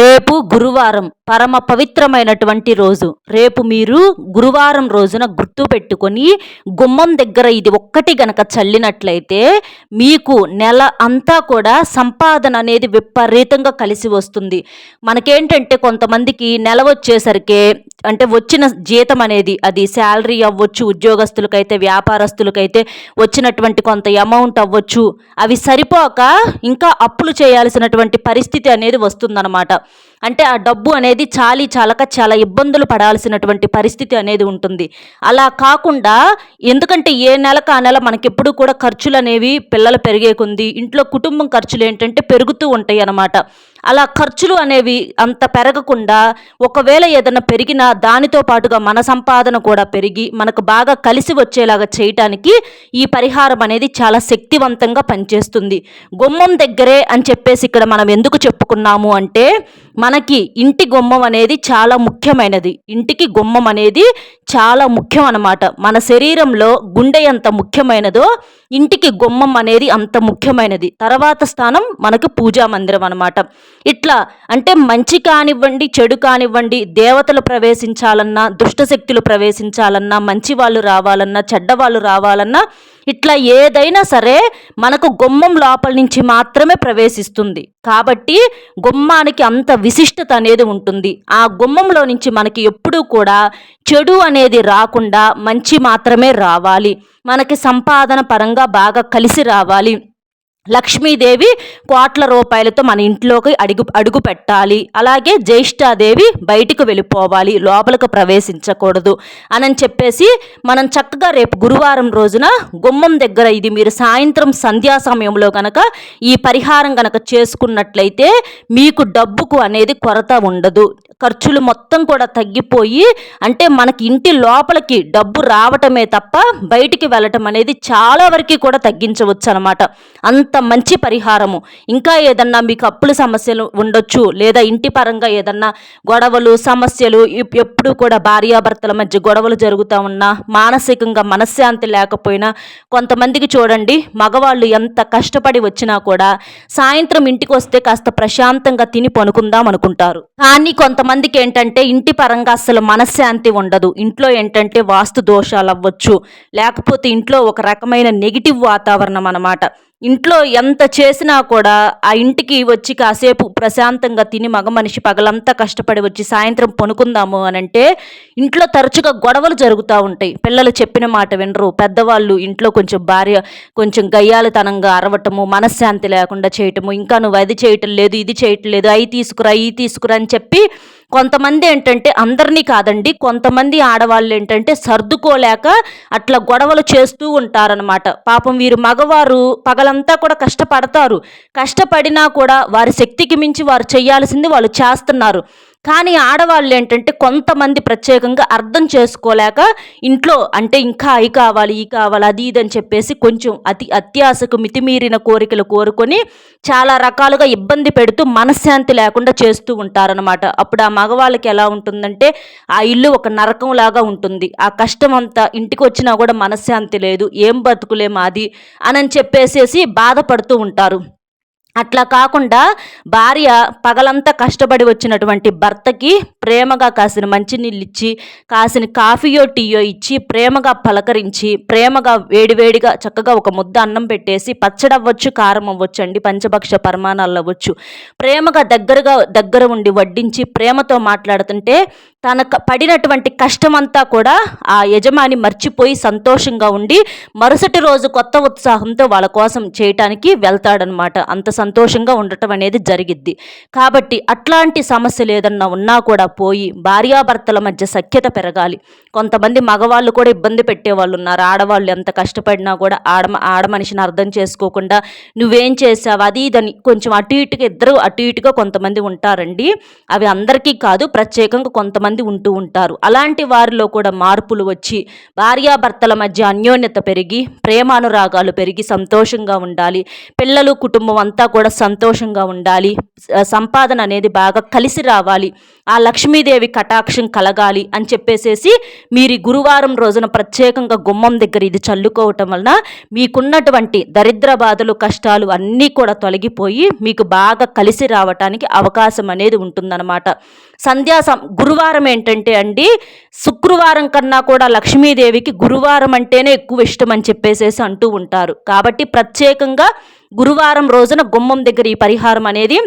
రేపు గురువారం పరమ పవిత్రమైనటువంటి రోజు. రేపు మీరు గురువారం రోజున గుర్తు పెట్టుకొని గుమ్మం దగ్గర ఇది ఒక్కటి గనక చల్లినట్లయితే మీకు నెల అంతా కూడా సంపాదన అనేది విపరీతంగా కలిసి వస్తుంది. మనకేంటంటే కొంతమందికి నెల వచ్చేసరికి అంటే వచ్చిన జీతం అనేది అది శాలరీ అవ్వచ్చు ఉద్యోగస్తులకైతే వ్యాపారస్తులకైతే వచ్చినటువంటి కొంత అమౌంట్ అవ్వచ్చు అవి సరిపోక ఇంకా అప్పులు చేయాల్సినటువంటి పరిస్థితి అనేది వస్తుందన్నమాట. అంటే ఆ డబ్బు అనేది చాలి చాలక చాలా ఇబ్బందులు పడాల్సినటువంటి పరిస్థితి అనేది ఉంటుంది. అలా కాకుండా ఎందుకంటే ఏ నెలకు ఆ నెల మనకెప్పుడు కూడా ఖర్చులు అనేవి పిల్లలు పెరిగే కొంది ఇంట్లో కుటుంబం ఖర్చులు ఏంటంటే పెరుగుతూ ఉంటాయి అన్నమాట అలా ఖర్చులు అనేవి అంత పెరగకుండా ఒకవేళ ఏదైనా పెరిగినా దానితో పాటుగా మన సంపాదన కూడా పెరిగి మనకు బాగా కలిసి వచ్చేలాగా చేయటానికి ఈ పరిహారం అనేది చాలా శక్తివంతంగా పనిచేస్తుంది. గుమ్మం దగ్గరే అని చెప్పేసి ఇక్కడ మనం ఎందుకు చెప్పుకున్నాము అంటే మనకి ఇంటి గుమ్మం అనేది చాలా ముఖ్యమైనది. ఇంటికి గుమ్మం అనేది చాలా ముఖ్యం అన్నమాట. మన శరీరంలో గుండె ఎంత ముఖ్యమైనదో ఇంటికి గుమ్మం అనేది అంత ముఖ్యమైనది. తర్వాత స్థానం మనకు పూజా మందిరం అనమాట ఇట్లా అంటే మంచి కానివ్వండి చెడు కానివ్వండి దేవతలు ప్రవేశించాలన్నా దుష్టశక్తులు ప్రవేశించాలన్నా మంచి వాళ్ళు రావాలన్నా చెడ్డవాళ్ళు రావాలన్నా ఇట్లా ఏదైనా సరే మనకు గుమ్మం లోపల నుంచి మాత్రమే ప్రవేశిస్తుంది. కాబట్టి గుమ్మానికి అంత విశిష్టత అనేది ఉంటుంది. ఆ గుమ్మంలో నుంచి మనకి ఎప్పుడూ కూడా చెడు అనేది రాకుండా మంచి మాత్రమే రావాలి. మనకి సంపాదన పరంగా బాగా కలిసి రావాలి. లక్ష్మీదేవి కోట్ల రూపాయలతో మన ఇంట్లోకి అడుగు అడుగు పెట్టాలి. అలాగే జ్యేష్ఠాదేవి బయటికి వెళ్ళిపోవాలి లోపలికి ప్రవేశించకూడదు అని చెప్పేసి మనం చక్కగా రేపు గురువారం రోజున గుమ్మం దగ్గర ఇది మీరు సాయంత్రం సంధ్యా సమయంలో కనుక ఈ పరిహారం కనుక చేసుకున్నట్లయితే మీకు డబ్బుకు అనేది కొరత ఉండదు. ఖర్చులు మొత్తం కూడా తగ్గిపోయి అంటే మనకి ఇంటి లోపలికి డబ్బు రావటమే తప్ప బయటికి వెళ్ళటం అనేది చాలా వరకు కూడా తగ్గించవచ్చు అనమాట అంత మంచి పరిహారము. ఇంకా ఏదన్నా మీకు అప్పుల సమస్యలు ఉండొచ్చు లేదా ఇంటి పరంగా ఏదన్నా గొడవలు సమస్యలు ఎప్పుడు ఎప్పుడూ కూడా భార్యాభర్తల మధ్య గొడవలు జరుగుతూ ఉన్నా మానసికంగా మనశ్శాంతి లేకపోయినా కొంతమందికి చూడండి మగవాళ్ళు ఎంత కష్టపడి వచ్చినా కూడా సాయంత్రం ఇంటికి వస్తే కాస్త ప్రశాంతంగా తిని పనుకుందాం అనుకుంటారు. కానీ కొంతమందికి ఏంటంటే ఇంటి పరంగా అసలు మనశ్శాంతి ఉండదు. ఇంట్లో ఏంటంటే వాస్తు దోషాలు అవ్వచ్చు లేకపోతే ఇంట్లో ఒక రకమైన నెగిటివ్ వాతావరణం అన్నమాట. ఇంట్లో ఎంత చేసినా కూడా ఆ ఇంటికి వచ్చి కాసేపు ప్రశాంతంగా తిని మగ మనిషి పగలంతా కష్టపడి వచ్చి సాయంత్రం పనుకుందాము అని అంటే ఇంట్లో తరచుగా గొడవలు జరుగుతూ ఉంటాయి. పిల్లలు చెప్పిన మాట వినరు. పెద్దవాళ్ళు ఇంట్లో కొంచెం భార్య కొంచెం గయ్యాలితనంగా అరవటము మనశ్శాంతి లేకుండా చేయటము ఇంకా నువ్వు అది చేయటం లేదు ఇది చేయటం లేదు అవి తీసుకురా ఈ తీసుకురా అని చెప్పి కొంతమంది ఏంటంటే అందరినీ కాదండి కొంతమంది ఆడవాళ్ళు ఏంటంటే సర్దుకోలేక అట్లా గొడవలు చేస్తూ ఉంటారనమాట పాపం వీరు మగవారు పగలంతా కూడా కష్టపడతారు. కష్టపడినా కూడా వారి శక్తికి మించి వారు చేయాల్సింది వాళ్ళు చేస్తున్నారు. కానీ ఆడవాళ్ళు ఏంటంటే కొంతమంది ప్రత్యేకంగా అర్థం చేసుకోలేక ఇంట్లో అంటే ఇంకా అవి కావాలి ఈ కావాలి అది ఇది అని చెప్పేసి కొంచెం అతి అత్యాశకు మితిమీరిన కోరికలు కోరుకొని చాలా రకాలుగా ఇబ్బంది పెడుతూ మనశ్శాంతి లేకుండా చేస్తూ ఉంటారనమాట అప్పుడు ఆ మగవాళ్ళకి ఎలా ఉంటుందంటే ఆ ఇల్లు ఒక నరకం లాగా ఉంటుంది. ఆ కష్టం అంతా ఇంటికి వచ్చినా కూడా మనశ్శాంతి లేదు ఏం బతుకులే మాది అని చెప్పేసేసి బాధపడుతూ ఉంటారు. అట్లా కాకుండా భార్య పగలంతా కష్టపడి వచ్చినటువంటి భర్తకి ప్రేమగా కాసిన మంచినీళ్ళు ఇచ్చి కాసిన కాఫీయో టీయో ఇచ్చి ప్రేమగా పలకరించి ప్రేమగా వేడివేడిగా చక్కగా ఒక ముద్ద అన్నం పెట్టేసి పచ్చడి అవ్వచ్చు కారం అవ్వచ్చు అండి పంచభక్ష పరిమాణాలు అవ్వచ్చు. ప్రేమగా దగ్గరగా దగ్గర ఉండి వడ్డించి ప్రేమతో మాట్లాడుతుంటే తన పడినటువంటి కష్టమంతా కూడా ఆ యజమాని మర్చిపోయి సంతోషంగా ఉండి మరుసటి రోజు కొత్త ఉత్సాహంతో వాళ్ళ కోసం చేయటానికి వెళ్తాడనమాట. అంత సంతోషంగా ఉండటం అనేది జరిగిద్ది. కాబట్టి అట్లాంటి సమస్యలు ఏదన్నా ఉన్నా కూడా పోయి భార్యాభర్తల మధ్య సఖ్యత పెరగాలి. కొంతమంది మగవాళ్ళు కూడా ఇబ్బంది పెట్టేవాళ్ళు ఉన్నారు. ఆడవాళ్ళు ఎంత కష్టపడినా కూడా ఆడ ఆడ మనిషిని అర్థం చేసుకోకుండా నువ్వేం చేసావు? అది ఇదని కొంచెం అటు ఇటుగా ఇద్దరు అటు ఇటుగా కొంతమంది ఉంటారండి. అవి అందరికీ కాదు ప్రత్యేకంగా కొంతమంది చాలామంది ఉంటూ ఉంటారు. అలాంటి వారిలో కూడా మార్పులు వచ్చి భార్యాభర్తల మధ్య అన్యోన్యత పెరిగి ప్రేమానురాగాలు పెరిగి సంతోషంగా ఉండాలి. పిల్లలు కుటుంబం అంతా కూడా సంతోషంగా ఉండాలి. సంపాదన అనేది బాగా కలిసి రావాలి. ఆ లక్ష్మీదేవి కటాక్షం కలగాలి అని చెప్పేసేసి మీరు గురువారం రోజున ప్రత్యేకంగా గుమ్మం దగ్గర ఇది చల్లుకోవటం వలన మీకున్నటువంటి దరిద్ర బాధలు కష్టాలు అన్నీ కూడా తొలగిపోయి మీకు బాగా కలిసి రావటానికి అవకాశం అనేది ఉంటుందన్నమాట. సంధ్యా గురువారం ఏంటంటే అండి శుక్రవారం కన్నా కూడా లక్ష్మీదేవికి గురువారం అంటేనే ఎక్కువ ఇష్టం అని చెప్పేసేసి అంటూ ఉంటారు. కాబట్టి ప్రత్యేకంగా గురువారం రోజున గుమ్మం దగ్గర ఈ పరిహారం అనేది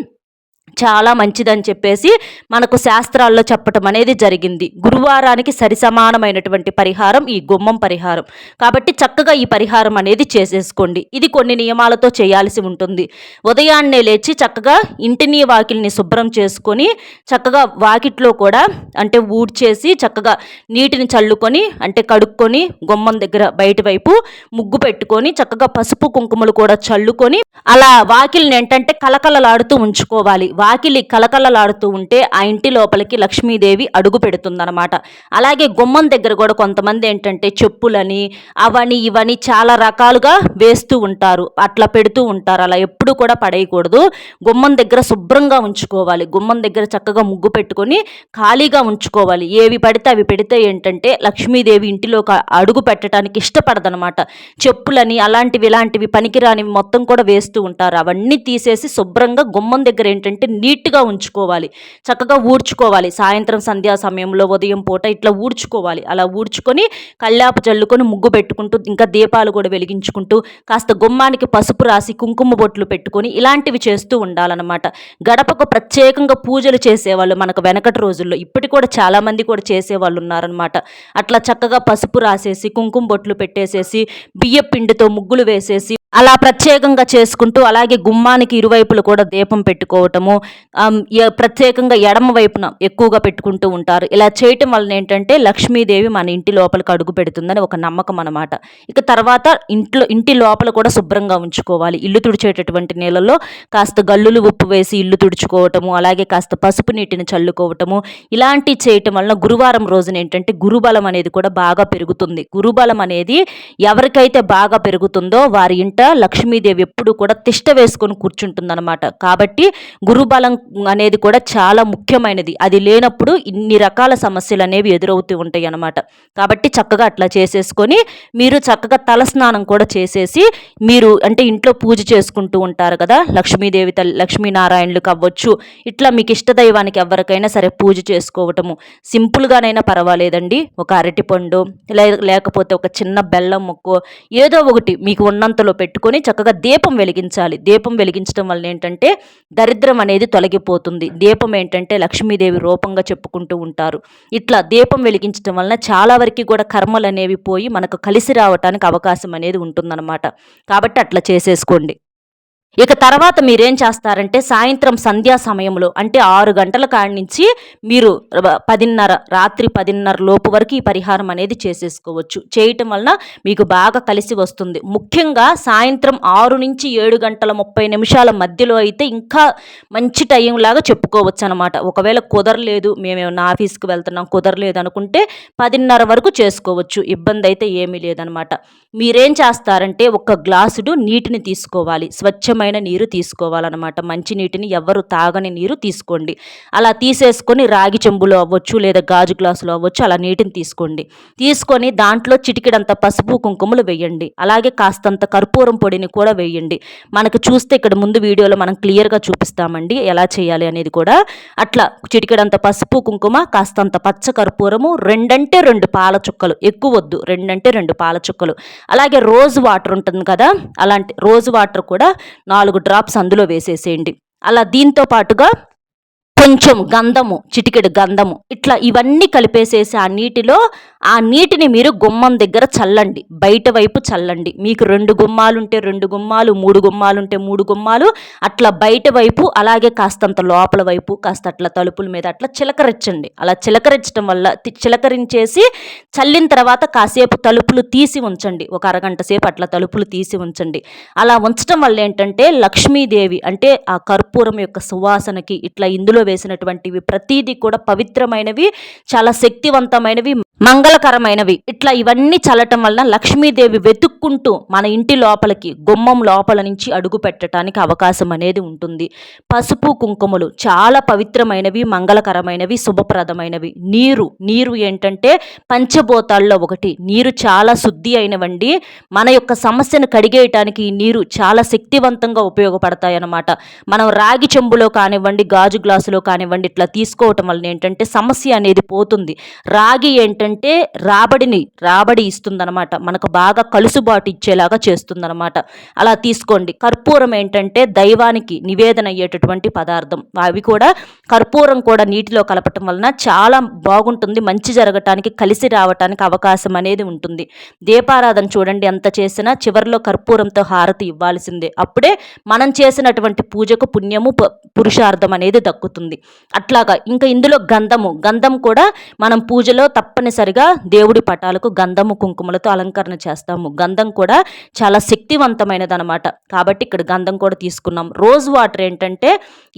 చాలా మంచిదని చెప్పేసి మనకు శాస్త్రాల్లో చెప్పటం అనేది జరిగింది. గురువారానికి సరిసమానమైనటువంటి పరిహారం ఈ గుమ్మం పరిహారం. కాబట్టి చక్కగా ఈ పరిహారం అనేది చేసేసుకోండి. ఇది కొన్ని నియమాలతో చేయాల్సి ఉంటుంది. ఉదయాన్నే లేచి చక్కగా ఇంటిని వాకిల్ని శుభ్రం చేసుకొని చక్కగా వాకిట్లో కూడా అంటే ఊడ్చేసి చక్కగా నీటిని చల్లుకొని అంటే కడుక్కొని గుమ్మం దగ్గర బయట వైపు ముగ్గు పెట్టుకొని చక్కగా పసుపు కుంకుమలు కూడా చల్లుకొని అలా వాకిల్ని ఏంటంటే కలకలలాడుతూ ఉంచుకోవాలి. వాకిలి కలకలలాడుతూ ఉంటే ఆ ఇంటి లోపలికి లక్ష్మీదేవి అడుగు పెడుతుందనమాట అలాగే గుమ్మం దగ్గర కూడా కొంతమంది ఏంటంటే చెప్పులని అవని ఇవని చాలా రకాలుగా వేస్తూ ఉంటారు. అట్లా పెడుతూ ఉంటారు. అలా ఎప్పుడు కూడా పడేయకూడదు. గుమ్మం దగ్గర శుభ్రంగా ఉంచుకోవాలి. గుమ్మం దగ్గర చక్కగా ముగ్గు పెట్టుకొని ఖాళీగా ఉంచుకోవాలి. ఏవి పడితే అవి పెడితే ఏంటంటే లక్ష్మీదేవి ఇంటిలో అడుగు పెట్టడానికి ఇష్టపడదనమాట చెప్పులని అలాంటివి ఇలాంటివి పనికిరానివి మొత్తం కూడా వేస్తూ ఉంటారు. అవన్నీ తీసేసి శుభ్రంగా గుమ్మం దగ్గర ఏంటంటే నీట్గా ఉంచుకోవాలి. చక్కగా ఊడ్చుకోవాలి. సాయంత్రం సంధ్యా సమయంలో ఉదయం పూట ఇట్లా ఊడ్చుకోవాలి. అలా ఊడ్చుకొని కళ్ళాపు చల్లుకొని ముగ్గు పెట్టుకుంటూ ఇంకా దీపాలు కూడా వెలిగించుకుంటూ కాస్త గుమ్మానికి పసుపు రాసి కుంకుమ బొట్లు పెట్టుకొని ఇలాంటివి చేస్తూ ఉండాలన్నమాట. గడపకు ప్రత్యేకంగా పూజలు చేసేవాళ్ళు మనకు వెనకటి రోజుల్లో. ఇప్పటికి కూడా చాలామంది కూడా చేసేవాళ్ళు ఉన్నారనమాట అట్లా చక్కగా పసుపు రాసేసి కుంకుమ బొట్లు పెట్టేసేసి బియ్య పిండితో ముగ్గులు వేసేసి అలా ప్రత్యేకంగా చేసుకుంటూ అలాగే గుమ్మానికి ఇరువైపులు కూడా దీపం పెట్టుకోవటము ప్రత్యేకంగా ఎడమ వైపున ఎక్కువగా పెట్టుకుంటూ ఉంటారు. ఇలా చేయటం వలన ఏంటంటే లక్ష్మీదేవి మన ఇంటి లోపలికి అడుగు పెడుతుందని ఒక నమ్మకం అనమాట ఇక తర్వాత ఇంట్లో ఇంటి లోపల కూడా శుభ్రంగా ఉంచుకోవాలి. ఇల్లు తుడిచేటటువంటి నీళ్ళల్లో కాస్త గల్లులు ఉప్పు వేసి ఇల్లు తుడుచుకోవటము అలాగే కాస్త పసుపు నీటిని చల్లుకోవటము ఇలాంటి చేయటం వలన గురువారం రోజున ఏంటంటే గురుబలం అనేది కూడా బాగా పెరుగుతుంది. గురుబలం అనేది ఎవరికైతే బాగా పెరుగుతుందో వారి ఇంట లక్ష్మీదేవి ఎప్పుడు కూడా తిష్ట వేసుకొని కూర్చుంటుందన్నమాట. కాబట్టి గురు గురుబలం అనేది కూడా చాలా ముఖ్యమైనది. అది లేనప్పుడు ఇన్ని రకాల సమస్యలు అనేవి ఎదురవుతూ ఉంటాయి అన్నమాట. కాబట్టి చక్కగా అట్లా చేసేసుకొని మీరు చక్కగా తలస్నానం కూడా చేసేసి మీరు అంటే ఇంట్లో పూజ చేసుకుంటూ ఉంటారు కదా లక్ష్మీదేవి తల్లి లక్ష్మీనారాయణులు కావచ్చు ఇట్లా మీకు ఇష్టదైవానికి ఎవరికైనా సరే పూజ చేసుకోవటము. సింపుల్గానైనా పర్వాలేదండి. ఒక అరటిపండు లేకపోతే ఒక చిన్న బెల్లం ముక్కో ఏదో ఒకటి మీకు ఉన్నంతలో పెట్టుకొని చక్కగా దీపం వెలిగించాలి. దీపం వెలిగించడం వల్ల ఏంటంటే దరిద్రం అనేది తొలగిపోతుంది. దీపం ఏంటంటే లక్ష్మీదేవి రూపంగా చెప్పుకుంటూ ఉంటారు. ఇట్లా దీపం వెలిగించడం వలన చాలా వరకు కూడా కర్మలు అనేవి పోయి మనకు కలిసి రావటానికి అవకాశం అనేది ఉంటుందన్నమాట. కాబట్టి అట్లా చేసేసుకోండి. ఇక తర్వాత మీరేం చేస్తారంటే సాయంత్రం సంధ్యా సమయంలో అంటే ఆరు గంటల కాడి నుంచి మీరు పదిన్నర రాత్రి పదిన్నర లోపు వరకు ఈ పరిహారం అనేది చేసేసుకోవచ్చు. చేయటం వలన మీకు బాగా కలిసి వస్తుంది. ముఖ్యంగా సాయంత్రం ఆరు నుంచి ఏడు గంటల ముప్పై నిమిషాల మధ్యలో అయితే ఇంకా మంచి టైం లాగా చెప్పుకోవచ్చు అనమాట ఒకవేళ కుదరలేదు మేమేమన్నా ఆఫీస్కి వెళ్తున్నాం కుదరలేదు అనుకుంటే పదిన్నర వరకు చేసుకోవచ్చు. ఇబ్బంది అయితే ఏమీ లేదనమాట మీరేం చేస్తారంటే ఒక గ్లాసుడు నీటిని తీసుకోవాలి. స్వచ్ఛమైన నీరు తీసుకోవాలన్నమాట. మంచి నీటిని ఎవరు తాగని నీరు తీసుకోండి. అలా తీసేసుకొని రాగి చెంబులో అవ్వచ్చు లేదా గాజు గ్లాసులో అవ్వచ్చు అలా నీటిని తీసుకోండి. తీసుకొని దాంట్లో చిటికిడంత పసుపు కుంకుమలు వేయండి. అలాగే కాస్తంత కర్పూరం పొడిని కూడా వేయండి. మనకు చూస్తే ఇక్కడ ముందు వీడియోలో మనం క్లియర్గా చూపిస్తామండి ఎలా చేయాలి అనేది కూడా. అట్లా చిటికిడంత పసుపు కుంకుమ కాస్తంత పచ్చ కర్పూరము రెండంటే రెండు పాల చుక్కలు. ఎక్కువ వద్దు రెండంటే రెండు పాల చుక్కలు. అలాగే రోజు వాటర్ ఉంటుంది కదా అలాంటి రోజు వాటర్ కూడా నాలుగు డ్రాప్స్ అందులో వేసేసేయండి. అలా దీంతో పాటుగా కొంచెం గంధము చిటికెడు గంధము ఇట్లా ఇవన్నీ కలిపేసేసి ఆ నీటిలో ఆ నీటిని మీరు గుమ్మం దగ్గర చల్లండి. బయట వైపు చల్లండి. మీకు రెండు గుమ్మాలుంటే రెండు గుమ్మాలు మూడు గుమ్మాలుంటే మూడు గుమ్మాలు అట్లా బయట వైపు అలాగే కాస్తంత లోపల వైపు కాస్త అట్లా తలుపుల మీద అట్లా చిలకరించండి. అలా చిలకరించడం వల్ల చిలకరించేసి చల్లిన తర్వాత కాసేపు తలుపులు తీసి ఉంచండి. ఒక అరగంట సేపు అట్లా తలుపులు తీసి ఉంచండి. అలా ఉంచడం వల్ల ఏంటంటే లక్ష్మీదేవి అంటే ఆ కర్పూరం యొక్క సువాసనకి ఇట్లా ఇందులో వేసినటువంటివి. ప్రతిదీ కూడా పవిత్రమైనవి చాలా శక్తివంతమైనవి. మంగళకరమైనవి. ఇట్లా ఇవన్నీ చల్లటం వలన లక్ష్మీదేవి వెతుక్కుంటూ మన ఇంటి లోపలికి గుమ్మం లోపల నుంచి అడుగు పెట్టడానికి అవకాశం అనేది ఉంటుంది. పసుపు కుంకుమలు చాలా పవిత్రమైనవి మంగళకరమైనవి శుభప్రదమైనవి. నీరు నీరు ఏంటంటే పంచభూతాల్లో ఒకటి. నీరు చాలా శుద్ధి అయినవండి. మన యొక్క సమస్యను కడిగేయటానికి ఈ నీరు చాలా శక్తివంతంగా ఉపయోగపడతాయి అన్నమాట మనం రాగి చెంబులో కానివ్వండి గాజు గ్లాసులో కానివ్వండి ఇట్లా తీసుకోవటం వలన ఏంటంటే సమస్య అనేది పోతుంది. రాగి ఏంటంటే రాబడిని రాబడి ఇస్తుందనమాట మనకు బాగా కలుసుబాటు ఇచ్చేలాగా చేస్తుందనమాట అలా తీసుకోండి. కర్పూరం ఏంటంటే దైవానికి నివేదన అయ్యేటటువంటి పదార్థం. అవి కూడా కర్పూరం కూడా నీటిలో కలపటం వలన చాలా బాగుంటుంది. మంచి జరగటానికి కలిసి రావటానికి అవకాశం అనేది ఉంటుంది. దీపారాధన చూడండి ఎంత చేసినా చివరిలో కర్పూరంతో హారతి ఇవ్వాల్సిందే. అప్పుడే మనం చేసినటువంటి పూజకు పుణ్యము పురుషార్థం అనేది దక్కుతుంది. అట్లాగా ఇంకా ఇందులో గంధము. గంధం కూడా మనం పూజలో తప్పనిసరిగా దేవుడి పటాలకు గంధము కుంకుమలతో అలంకరణ చేస్తాము. గంధం కూడా చాలా శక్తివంతమైనది అనమాట కాబట్టి ఇక్కడ గంధం కూడా తీసుకున్నాం. రోజ్ వాటర్ ఏంటంటే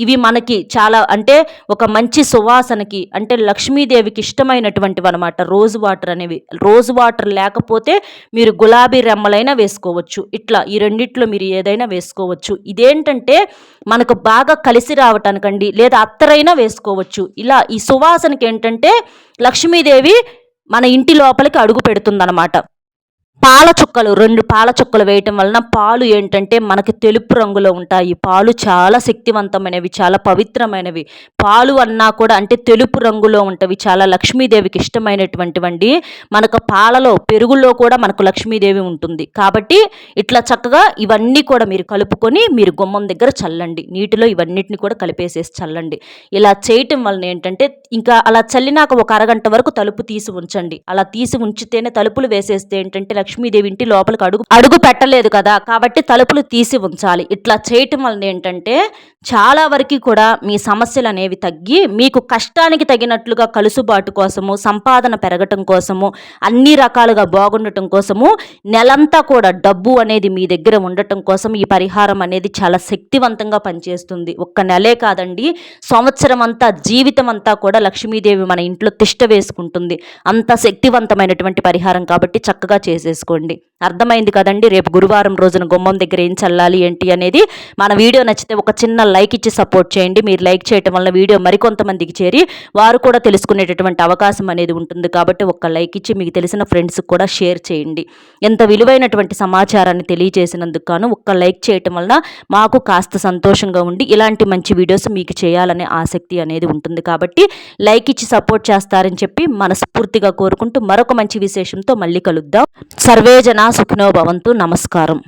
ఇవి మనకి చాలా అంటే ఒక మంచి సువాసనకి అంటే లక్ష్మీదేవికి ఇష్టమైనటువంటివి అనమాట రోజ్ వాటర్ అనేవి. రోజ్ వాటర్ లేకపోతే మీరు గులాబీ రెమ్మలైనా వేసుకోవచ్చు. ఇట్లా ఈ రెండిట్లో మీరు ఏదైనా వేసుకోవచ్చు. ఇదేంటంటే మనకు బాగా కలిసి రావటానికండి లేదా అత్తరైనా వేసుకోవచ్చు. ఇలా ఈ సువాసనకి ఏంటంటే లక్ష్మీదేవి మన ఇంటి లోపలికి అడుగు పెడుతుందన్నమాట. పాల చుక్కలు రెండు పాల చుక్కలు వేయటం వలన పాలు ఏంటంటే మనకి తెలుపు రంగులో ఉంటాయి. పాలు చాలా శక్తివంతమైనవి చాలా పవిత్రమైనవి. పాలు అన్నా కూడా అంటే తెలుపు రంగులో ఉంటవి. చాలా లక్ష్మీదేవికి ఇష్టమైనటువంటివండి. మనకు పాలలో పెరుగులో కూడా మనకు లక్ష్మీదేవి ఉంటుంది. కాబట్టి ఇట్లా చక్కగా ఇవన్నీ కూడా మీరు కలుపుకొని మీరు గుమ్మం దగ్గర చల్లండి. నీటిలో ఇవన్నిటిని కూడా కలిపేసేసి చల్లండి. ఇలా చేయటం వలన ఏంటంటే ఇంకా అలా చల్లినాక ఒక అరగంట వరకు తలుపు తీసి ఉంచండి. అలా తీసి ఉంచితేనే తలుపులు వేసేస్తే ఏంటంటే లక్ష్మీదేవి ఇంటి లోపలికి అడుగు అడుగు పెట్టలేదు కదా. కాబట్టి తలుపులు తీసి ఉంచాలి. ఇట్లా చేయటం వలన ఏంటంటే చాలా వరకు కూడా మీ సమస్యలు అనేవి తగ్గి మీకు కష్టానికి తగినట్లుగా కలుసుబాటు కోసము సంపాదన పెరగటం కోసము అన్ని రకాలుగా బాగుండటం కోసము నెలంతా కూడా డబ్బు అనేది మీ దగ్గర ఉండటం కోసం ఈ పరిహారం అనేది చాలా శక్తివంతంగా పనిచేస్తుంది. ఒక్క నెలే కాదండి సంవత్సరం అంతా జీవితం అంతా కూడా లక్ష్మీదేవి మన ఇంట్లో తిష్ట వేసుకుంటుంది. అంత శక్తివంతమైనటువంటి పరిహారం కాబట్టి చక్కగా చేసేసుకోండి చేసుకోండి. అర్థమైంది కదండి? రేపు గురువారం రోజున గుమ్మం దగ్గర ఏం చల్లాలి ఏంటి అనేది. మన వీడియో నచ్చితే ఒక చిన్న లైక్ ఇచ్చి సపోర్ట్ చేయండి. మీరు లైక్ చేయటం వల్ల వీడియో మరికొంతమందికి చేరి వారు కూడా తెలుసుకునేటటువంటి అవకాశం అనేది ఉంటుంది కాబట్టి ఒక లైక్ ఇచ్చి మీకు తెలిసిన ఫ్రెండ్స్కి కూడా షేర్ చేయండి. ఎంత విలువైనటువంటి సమాచారాన్ని తెలియజేసినందుకు గాను ఒక్క లైక్ చేయటం వలన మాకు కాస్త సంతోషంగా ఉండి ఇలాంటి మంచి వీడియోస్ మీకు చేయాలనే ఆసక్తి అనేది ఉంటుంది కాబట్టి లైక్ ఇచ్చి సపోర్ట్ చేస్తారని చెప్పి మనస్ఫూర్తిగా కోరుకుంటూ మరొక మంచి విశేషంతో మళ్ళీ కలుద్దాం. సర్వేజన సుఖినో భవంతు నమస్కారం.